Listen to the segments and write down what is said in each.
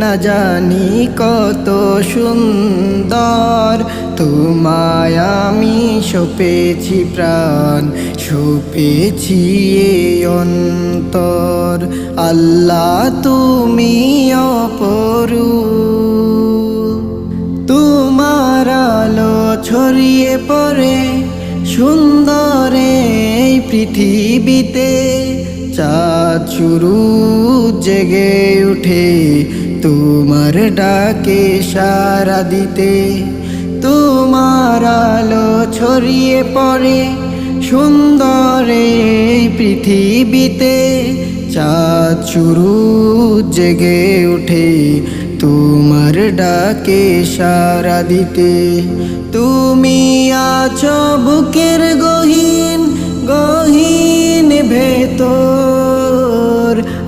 না জানি কত সুন্দর। তোমায় আমি সপেছি প্রাণ, সপেছি অন্তর। আল্লাহ তুমি অপরু তোমার আলো ছড়িয়ে পড়ে সুন্দর এই পৃথিবীতে। চাঁদ শুরু জেগে উঠে তোমার ডাকে সারা দিতে, তোমার আলো ছড়িয়ে পড়ে, সুন্দর পৃথিবীতে চাঁদ শুরু জেগে উঠে তোমার ডাকে সারা দিতে। তুমি আছো বুকের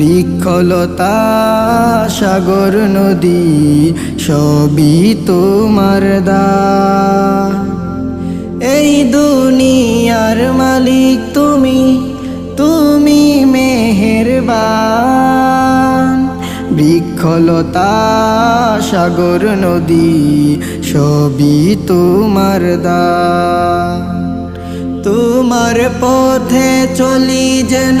বৃক্ষলতা, সাগর নদী, সবই তোমার দান এই দুনিয়ার মালিক তুমি তুমি মেহেরবান। বৃক্ষলতা, সাগর নদী, সবই তোমার দান তোমার পথে চলি যেন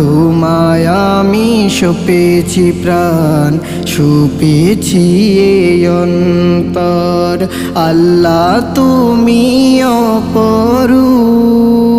তোমায় আমি সপেছি প্রাণ সুপেছি অন্তর। আল্লাহ তুমি অপরূপ।